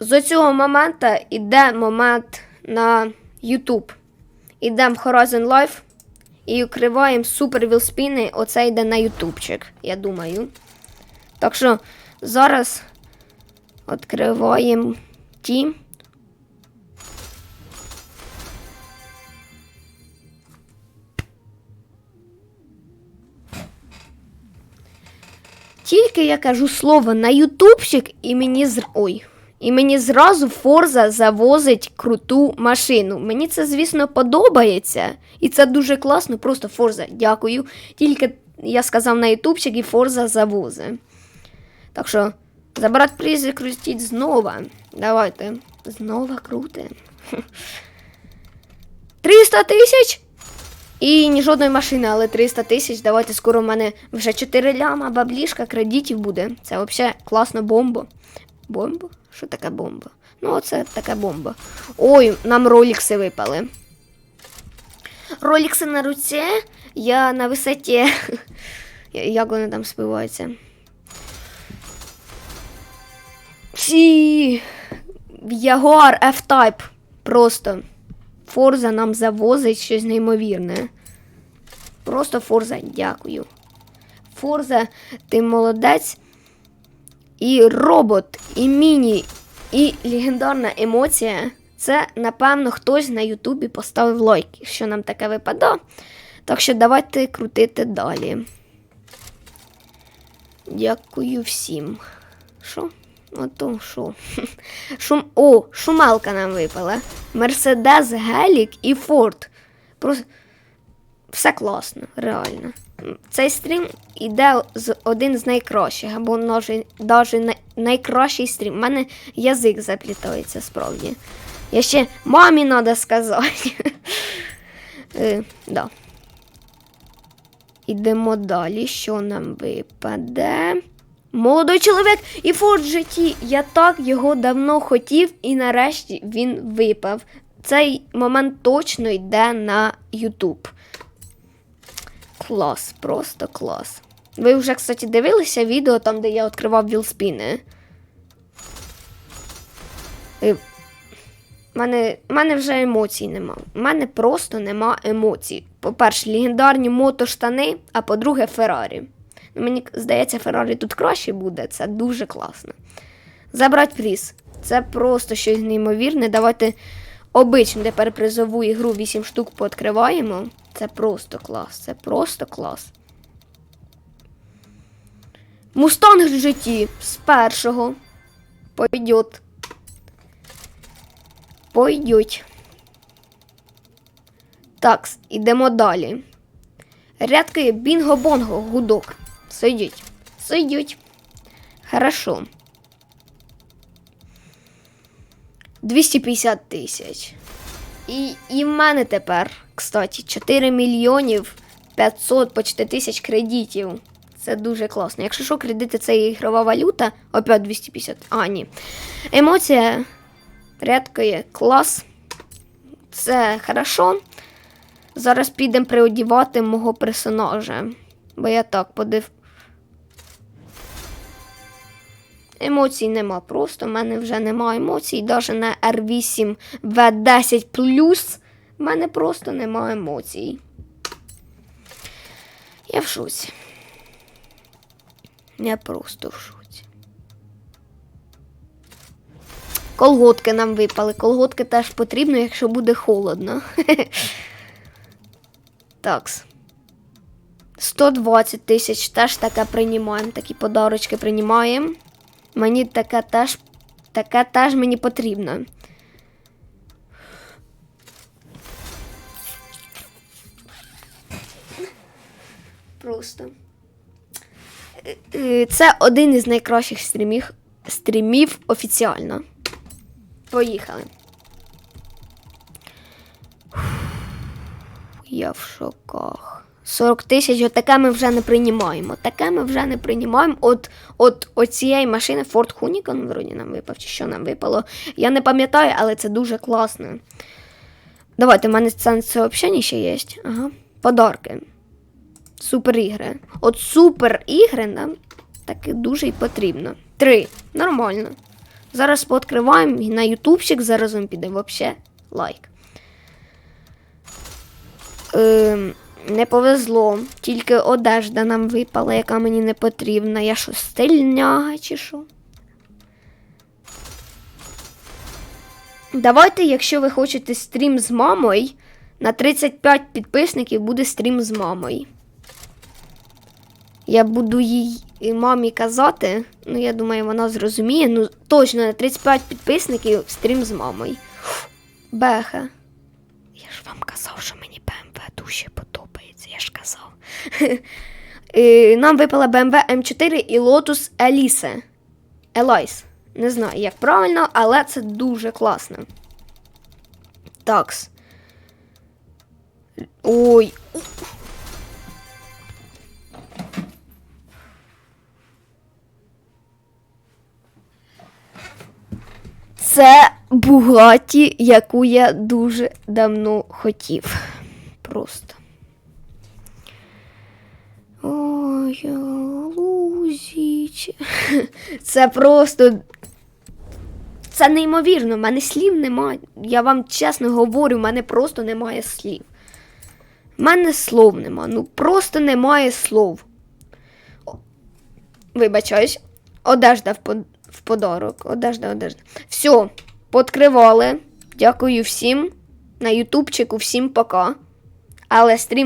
з цього моменту йде момент на YouTube. Ідемо в Horizon Life і відкриваємо супер вілспіни. Оце йде на ютубчик, я думаю. Так що зараз відкриваємо ті. Тільки я кажу слово на ютубчик, і мені з... Ой. І мені зразу Форза завозить круту машину. Мені це, звісно, подобається. І це дуже класно. Просто Форза, дякую. Тільки я сказав на ютубчик і Форза завозить. Так що, забрати приз і крутіть знову. Давайте. Знову крутим. 300 тисяч? І ні жодної машини, але 300 тисяч. Давайте скоро в мене вже 4 ляма, баблішка, кредитів буде. Це взагалі класно бомба. Бомба? Що таке бомба? Ну, оце така бомба. Ой, нам ролікси випали. Ролікси на руці, я на висоті. Як вони там співаються? Сі! Ягуар F-Type. Просто. Форза нам завозить щось неймовірне. Просто Форза, дякую. Форза, ти молодець. І робот, і міні, і легендарна емоція. Це, напевно, хтось на Ютубі поставив лайк, що нам таке випадає. Так що давайте крутити далі. Дякую всім. Що? Ото що? Шум... О, шумалка нам випала. Мерседес, Гелік і Форд. Просто все класно, реально. Цей стрім іде з один з найкращих, або навіть найкращий стрім. У мене язик заплітається справді. Я ще мамі треба сказати. е, да. Ідемо далі. Що нам випаде? Молодой чоловік і Форд житті. Я так його давно хотів, і нарешті він випав. Цей момент точно йде на YouTube. Клас, просто клас. Ви вже, кстати, дивилися відео там, де я відкривав вілспіни? У мене, мене вже емоцій нема. У мене просто нема емоцій. По-перше, легендарні мотоштани, а по-друге, Феррарі. Мені здається, Феррарі тут краще буде. Це дуже класно. Забрати приз. Це просто щось неймовірне. Давайте обичну тепер призову ігру 8 штук пооткриваємо. Це просто клас. Це просто клас. Мустанг в житті з першого. Пойдет. Пойдуть. Так, ідемо далі. Рядки бінго-бонго, гудок. Сидіть. Сидіть. Хорошо. 250 тисяч. І, і в мене тепер, кстати, 4 мільйонів 500 почти тисяч кредитів. Це дуже класно. Якщо що, кредити це ігрова валюта, опять 250. А, ні. Емоція рядкає клас. Це хорошо. Зараз підемо приодівати мого персонажа. Бо я так подив. Емоцій нема просто, в мене вже нема емоцій. Навіть на R8 V10 в мене просто нема емоцій. Я в шоці. Я просто в шоці. Колготки нам випали. Колготки теж потрібно, якщо буде холодно. Такс. 120 тисяч теж таке приймаємо. Такі подарочки приймаємо. Мені таке теж таке теж мені потрібно. Просто. Е, е, Це один із найкращих стрімів, стрімів офіціально. Поїхали. Я в шоках. 40 тисяч, отаке ми вже не приймаємо. Таке ми вже не приймаємо. От от, от машини Ford Hunican, вроді нам випав, чи що нам випало. Я не пам'ятаю, але це дуже класно. Давайте, в мене взагалі ще є. Ага. Подарки. Супер ігри. От супер ігри нам таки дуже й потрібно. Три. Нормально. Зараз пооткриваємо і на ютубчик заразом піде вообще лайк. Ем, не повезло. Тільки одежда нам випала, яка мені не потрібна. Я що, стильняга чи що? Давайте, якщо ви хочете стрім з мамою, на 35 підписників буде стрім з мамою. Я буду їй мамі казати. Ну, я думаю, вона зрозуміє. Ну, точно на 35 підписників стрім з мамою. Беха. Я ж вам казав, що мені подобається, я ж казав. Нам випала BMW M4 і Lotus Elise. Elise. Не знаю, як правильно, але це дуже класно. Такс. Ой. Це Бугаті, яку я дуже давно хотів. Просто. Ой, лузіч. Це просто. Це неймовірно, в мене слів немає. Я вам чесно говорю, в мене просто немає слів. В мене слов нема. Ну просто немає слов. Вибачаюсь. Одежда в подарок. Одежда, одежда. Все, подкривали. Дякую всім. На ютубчику всім пока. Але стрім